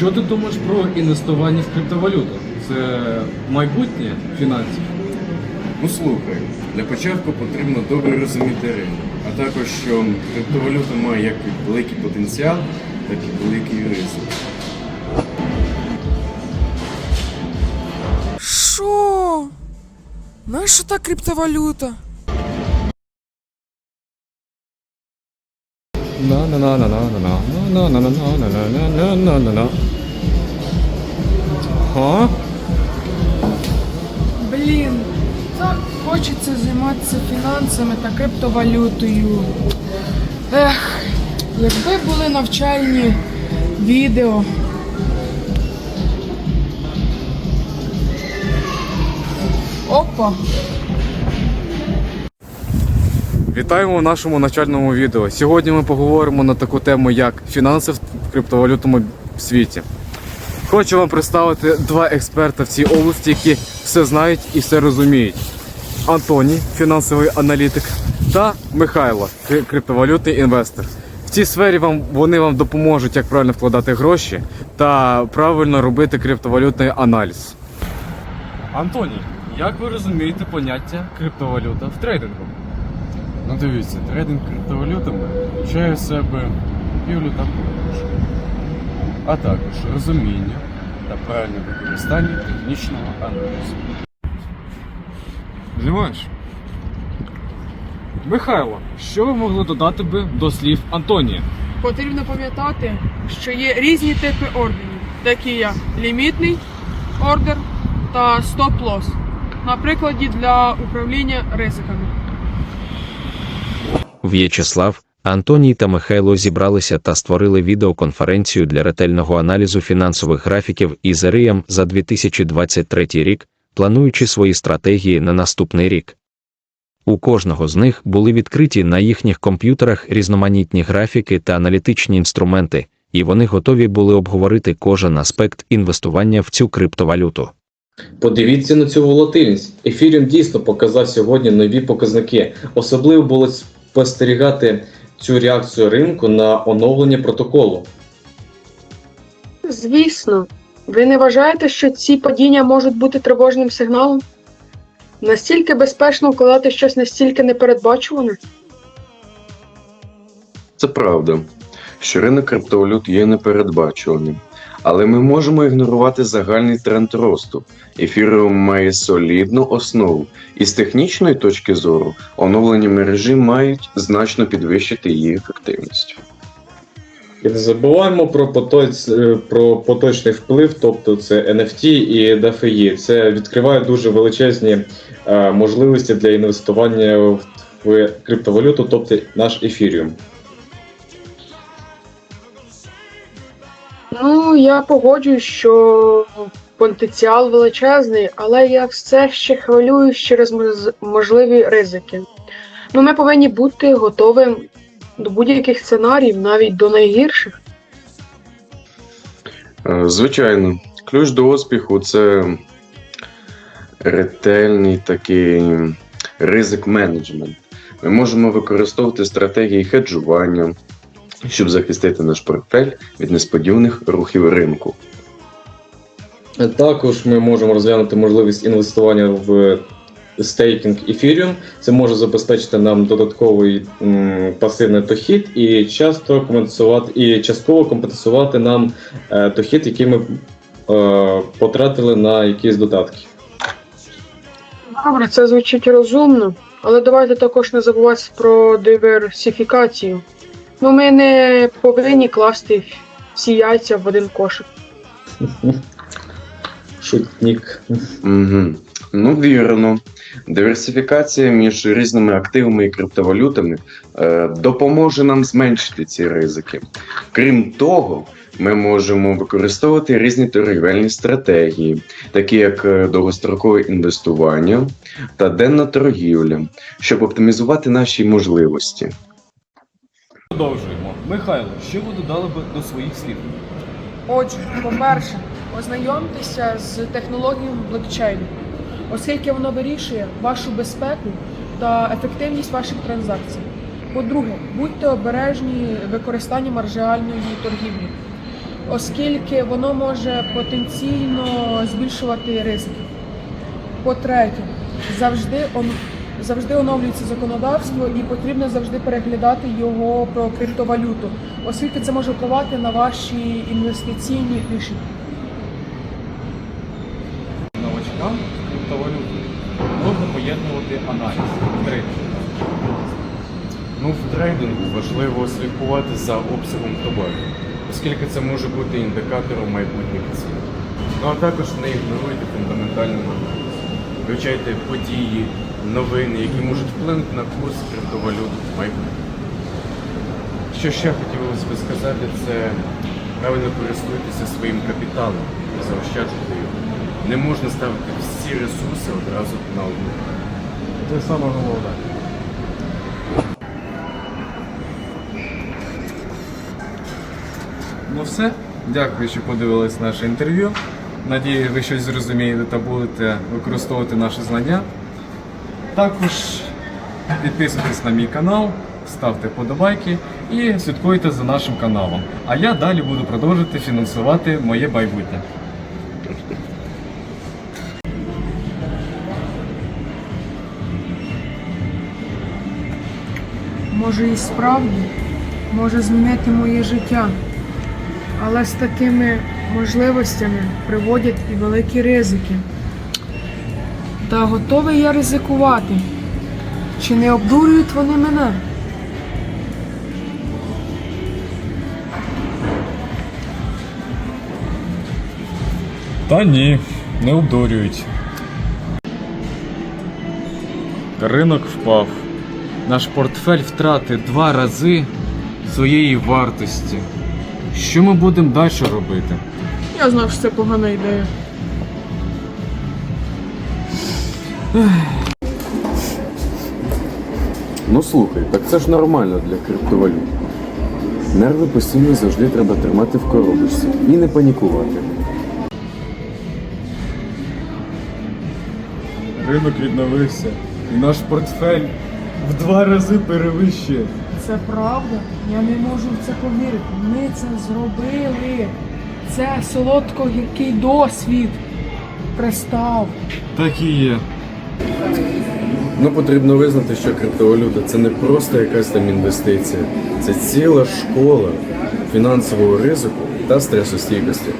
Що ти думаєш про інвестування в криптовалюту? Це майбутнє фінансів? Ну слухай, для початку потрібно добре розуміти ринок, а також що криптовалюта має як великий потенціал, так і великий ризик. Що? Наша та криптовалюта? На на на на на на на на на на на на на на на Га? Блін, так хочеться займатися фінансами та криптовалютою. Ех, якби були навчальні відео. Опа. Вітаємо в нашому навчальному відео. Сьогодні ми поговоримо на таку тему, як фінанси в криптовалютному світі. Хочу вам представити два експерта в цій області, які все знають і все розуміють. Антоній, фінансовий аналітик, та Михайло, криптовалютний інвестор. В цій сфері вам вони вам допоможуть, як правильно вкладати гроші та правильно робити криптовалютний аналіз. Антоній, як ви розумієте поняття криптовалюта в трейдингу? Ну дивіться, трейдинг криптовалютами включає в себе купівлю та продаж, а також розуміння та правильне використання технічного аналізу. Знімаєш? Михайло, що ви могли додати би до слів Антонія? Потрібно пам'ятати, що є різні типи ордерів, такі як лімітний ордер та стоп-лосс, на прикладі для управління ризиками. В'ячеслав, Антоній та Михайло зібралися та створили відеоконференцію для ретельного аналізу фінансових графіків із РІАМ за 2023 рік, плануючи свої стратегії на наступний рік. У кожного з них були відкриті на їхніх комп'ютерах різноманітні графіки та аналітичні інструменти, і вони готові були обговорити кожен аспект інвестування в цю криптовалюту. Подивіться на цю волатильність. Ефіріум дійсно показав сьогодні нові показники. Особливо було спостерігати цю реакцію ринку на оновлення протоколу. Звісно, ви не вважаєте, що ці падіння можуть бути тривожним сигналом? Настільки безпечно вкладати щось настільки непередбачуване? Це правда, що ринок криптовалют є непередбачуваним, але ми можемо ігнорувати загальний тренд росту. Ефіріум має солідну основу, і з технічної точки зору оновлені мережі мають значно підвищити її ефективність. І не забуваємо про, потоць, е, про поточний вплив, тобто це NFT і DeFi. Це відкриває дуже величезні е, можливості для інвестування в, в криптовалюту, тобто наш ефіріум. Ну, я погоджуюсь, що потенціал величезний, але я все ще хвилююсь через можливі ризики. Ну, ми повинні бути готовим до будь-яких сценаріїв, навіть до найгірших. Е, Звичайно, ключ до успіху це ретельний такий ризик менеджмент. Ми можемо використовувати стратегії хеджування, щоб захистити наш портфель від несподіваних рухів ринку. Також ми можемо розглянути можливість інвестування в стейкінг Ethereum. Це може забезпечити нам додатковий м, пасивний дохід і часто компенсувати і частково компенсувати нам е, дохід, який ми е, потратили на якісь додатки. Добре, це звучить розумно, але давайте також не забувати про диверсифікацію. Ну, ми не повинні класти всі яйця в один кошик. Шутнік. Угу. Ну, вірно. Диверсифікація між різними активами і криптовалютами е, допоможе нам зменшити ці ризики. Крім того, ми можемо використовувати різні торгівельні стратегії, такі як е, довгострокове інвестування та денна торгівля, щоб оптимізувати наші можливості. Продовжуємо. Михайло, що ви додали би до своїх слів? Отже, по-перше, ознайомтеся з технологією блокчейну, оскільки воно вирішує вашу безпеку та ефективність ваших транзакцій. По-друге, будьте обережні використанням маржіальної торгівлі, оскільки воно може потенційно збільшувати ризики. По-третє, завжди завжди оновлюється законодавство і потрібно завжди переглядати його про криптовалюту, оскільки це може впливати на ваші інвестиційні рішення. Новачкам криптовалюти можна поєднувати аналіз трейдинг. Ну, в трейдингу важливо слідкувати за обсягом товару, оскільки це може бути індикатором майбутніх цін. Ну а також не ігноруйте фундаментальну аналіз. Вивчайте події, новини, які можуть вплинути на курс криптовалют в майбутньому. Що ще хотілося би сказати, це правильно користуйтеся своїм капіталом і заощаджуйте його. Не можна ставити всі ресурси одразу на одну. Це саме головне. Ну все. Дякую, що подивились наше інтерв'ю. Надію, ви щось зрозумієте та будете використовувати наші знання. Також підписуйтесь на мій канал, ставте подобайки і слідкуйте за нашим каналом. А я далі буду продовжувати фінансувати моє майбутнє. може і справді може змінити моє життя. Але з такими можливостями приводять і великі ризики. Та готовий я ризикувати. Чи не обдурюють вони мене? Та ні, не обдурюють. Ринок впав. Наш портфель втратив два рази своєї вартості. Що ми будемо далі робити? Я знав, що це погана ідея. Ну слухай, так це ж нормально для криптовалют. Нерви постійно завжди треба тримати в коробочці і не панікувати. Ринок відновився, і наш портфель в два рази перевищує. Це правда? Я не можу в це повірити. Ми це зробили. Це солодко-гіркий досвід. Пристав. Так і є. Ну потрібно визнати, що криптовалюта це не просто якась там інвестиція, це ціла школа фінансового ризику та стресостійкості.